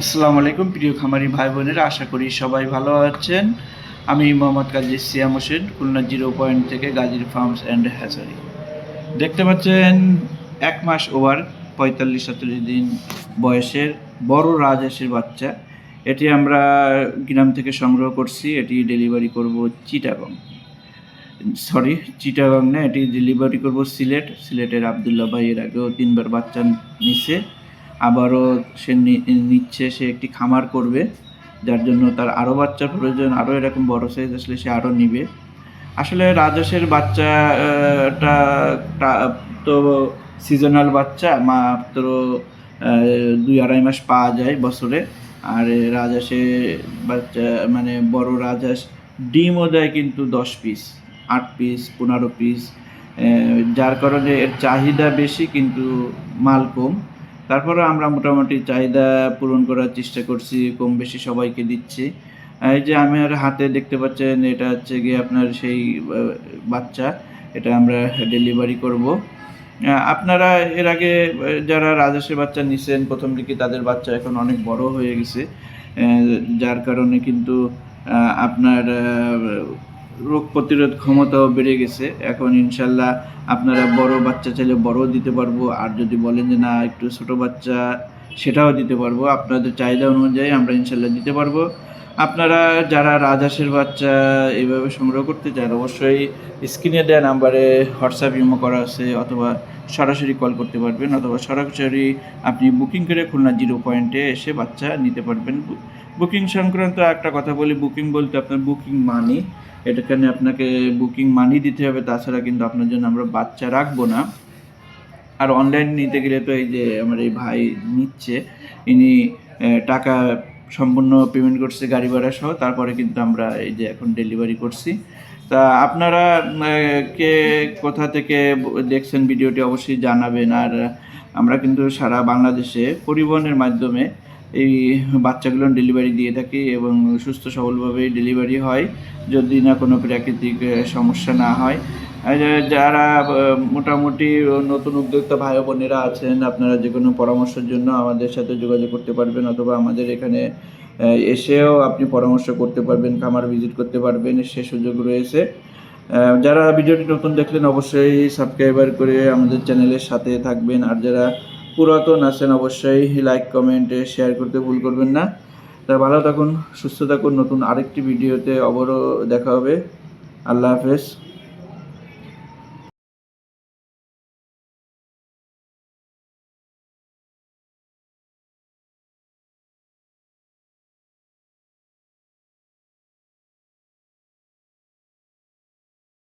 আসসালামু আলাইকুম, প্রিয় খামারি ভাই বোনেরা আশা করি সবাই ভালো আছেন। আমি মোহাম্মদ কাজী সিয়াম হোসেন, খুলনা জিরো পয়েন্ট থেকে গাজীর ফার্মস অ্যান্ড হ্যাচারি। দেখতে পাচ্ছেন, এক মাস ওভার, পঁয়তাল্লিশ সাতচল্লিশ দিন বয়সের বড় রাজহাঁসের বাচ্চা। এটি আমরা গ্রাম থেকে সংগ্রহ করছি, এটি ডেলিভারি করব চিটাগং। সরি, চিটাগং না, এটি ডেলিভারি করব সিলেট। সিলেটের আবদুল্লাহ ভাই এর আগেও তিনবার বাচ্চা নিছে। আবারও সে নিচ্ছে, সে একটি খামার করবে, যার জন্য তার আরও বাচ্চার প্রয়োজন, আরও এরকম বড় সাইজ আসলে সে আরও নিবে। আসলে রাজহাঁসের বাচ্চাটা তো সিজনাল বাচ্চা, মাত্র দুই আড়াই মাস পাওয়া যায় বছরে। আর রাজহাঁসে বাচ্চা মানে বড় রাজহাঁস ডিমও দেয় কিন্তু দশ পিস আট পিস পনেরো পিস যার কারণে এর চাহিদা বেশি কিন্তু মাল কম। তারপরে আমরা মোটামুটি চাহিদা পূরণ করার চেষ্টা করছি কম বেশি সবাইকে দিচ্ছি। এই যে আমি আর হাতে দেখতে পাচ্ছেন, এটা হচ্ছে গিয়ে আপনার সেই বাচ্চা, এটা আমরা ডেলিভারি করব। আপনারা এর আগে যারা রাজহাঁসের বাচ্চা নিছেন, প্রথম দিকে তাদের বাচ্চা এখন অনেক বড় হয়ে গেছে। যার কারণে কিন্তু আপনার রোগ প্রতিরোধ ক্ষমতাও বেড়ে গেছে। এখন ইনশাল্লাহ আপনারা বড় বাচ্চা চাইলে বড়ও দিতে পারব, আর যদি বলেন যে না, একটু ছোট বাচ্চা, সেটাও দিতে পারব। আপনাদের চাহিদা অনুযায়ী আমরা ইনশাল্লাহ দিতে পারব। আপনারা যারা রাজহাঁসের বাচ্চা এইভাবে সংগ্রহ করতে চান, অবশ্যই স্ক্রিনে দেওয়া নাম্বারে হোয়াটসঅ্যাপ ইমো করা আছে, অথবা সরাসরি কল করতে পারবেন, অথবা সরাসরি আপনি বুকিং করে খুলনা জিরো পয়েন্টে এসে বাচ্চা নিতে পারবেন। বুকিং সংক্রান্ত একটা কথা বলি, বুকিং বলতে আপনার বুকিং মানি এটাখানে আপনাকে বুকিং মানি দিতে হবে, তাছাড়া কিন্তু আপনার জন্য আমরা বাচ্চা রাখব না। আর অনলাইন নিতে গেলে তো এই যে আমার এই ভাই নিচ্ছে, ইনি টাকা সম্পূর্ণ পেমেন্ট করছে গাড়ি ভাড়া সহ, তারপরে কিন্তু আমরা এই যে এখন ডেলিভারি করছি। তা আপনারা কে কোথা থেকে দেখছেন ভিডিওটি অবশ্যই জানাবেন, আর আমরা কিন্তু সারা বাংলাদেশে পরিবহনের মাধ্যমে এই বাচ্চাগুলো ডেলিভারি দিয়ে থাকি এবং সুস্থ সবলভাবে ডেলিভারি হয়, যদি না কোনো প্রাকৃতিক সমস্যা না হয়। যারা মোটামুটি নতুন উদ্যোক্তা ভাই বোনেরা আছেন, আপনারা যে কোনো পরামর্শের জন্য আমাদের সাথে যোগাযোগ করতে পারবেন অথবা আমাদের এখানে এসেও আপনি পরামর্শ করতে পারবেন, খামার ভিজিট করতে পারবেন, সে সুযোগ রয়েছে। যারা ভিডিওটি নতুন দেখলেন অবশ্যই সাবস্ক্রাইবার করে আমাদের চ্যানেলের সাথে থাকবেন, আর যারা পুরাতন আছেন অবশ্যই লাইক, কমেন্টে, শেয়ার করতে ভুল করবেন না। তা ভালো থাকুন, সুস্থ থাকুন, নতুন আরেকটি ভিডিওতে অবরও দেখা হবে। আল্লাহ হাফেজ।